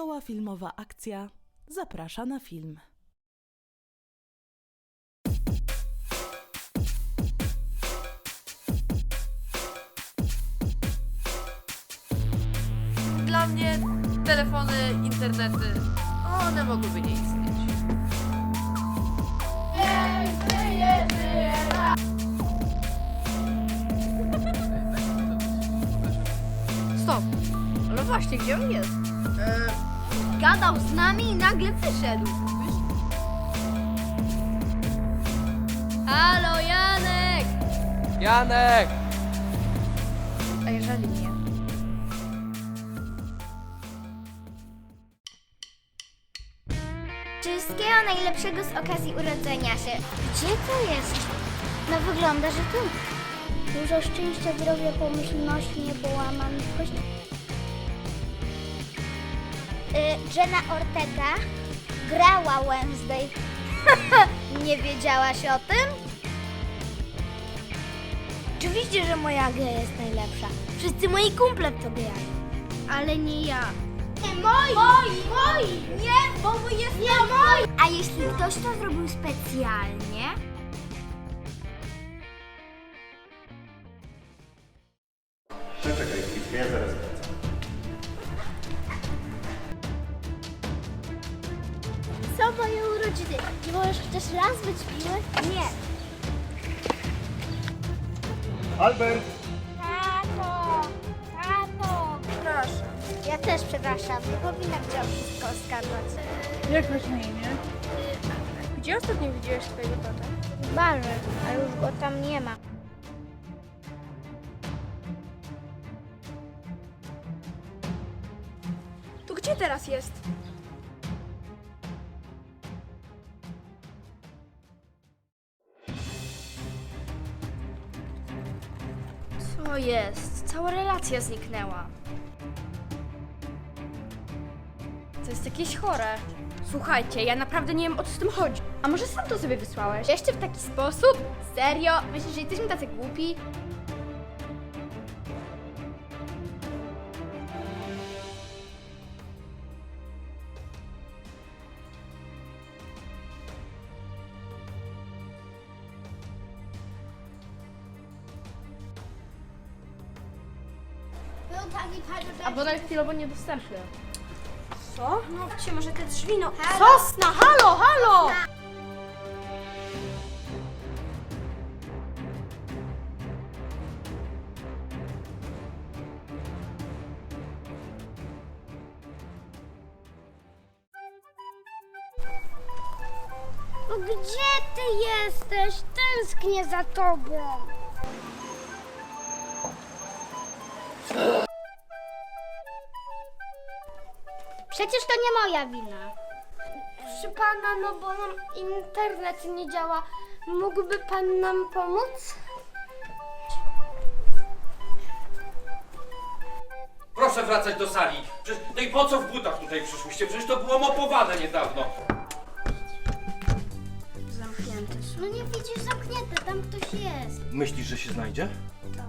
Szkoła Filmowa Akcja zaprasza na film. Dla mnie telefony, internety, one mogłyby nie istnieć. Stop. Ale właśnie, gdzie on jest? Gadał z nami i nagle wyszedł. Halo, Janek! Janek! A jeżeli nie? Wszystkiego najlepszego z okazji urodzenia się. Gdzie to jest? No wygląda, że tu. Dużo szczęścia, zdrowia, pomyślności, niepołamanych kości. Y, Jenna Ortega grała Wednesday. Nie wiedziałaś o tym? Oczywiście, że moja gra jest najlepsza. Wszyscy moi kumple w to grają. Ale nie ja. Nie moi! Moi! Moi! Nie, bo mój jest nie moi! A jeśli ktoś to zrobił specjalnie? Czekaj ja zaraz moje urodziny. Nie możesz chociaż raz być miły? Nie. Albert! Tato! Tato! Proszę. Ja też przepraszam. Nie powinnam cię o wszystko oskarżać. Jak masz na imię? Gdzie ostatnio widziałeś swojego tatę? W barze, a już go tam nie ma. To gdzie teraz jest? Co jest? Cała relacja zniknęła. To jest jakieś chore. Słuchajcie, ja naprawdę nie wiem o co z tym chodzi. A może sam to sobie wysłałeś? Jeszcze w taki sposób? Serio? Myślisz, że jesteśmy tacy głupi? Albo nawet chwilowo niedostępny. Co? No, czy może te drzwi, no... Sosna, halo, halo! No gdzie ty jesteś? Tęsknię za tobą. Przecież to nie moja wina. Proszę pana, no bo nam internet nie działa. Mógłby pan nam pomóc? Proszę wracać do sali. Przecież, no i po co w butach tutaj przyszłyście? Przecież to było mopowane niedawno. Zamknięte są. No nie widzisz, zamknięte, tam ktoś jest. Myślisz, że się znajdzie? Co?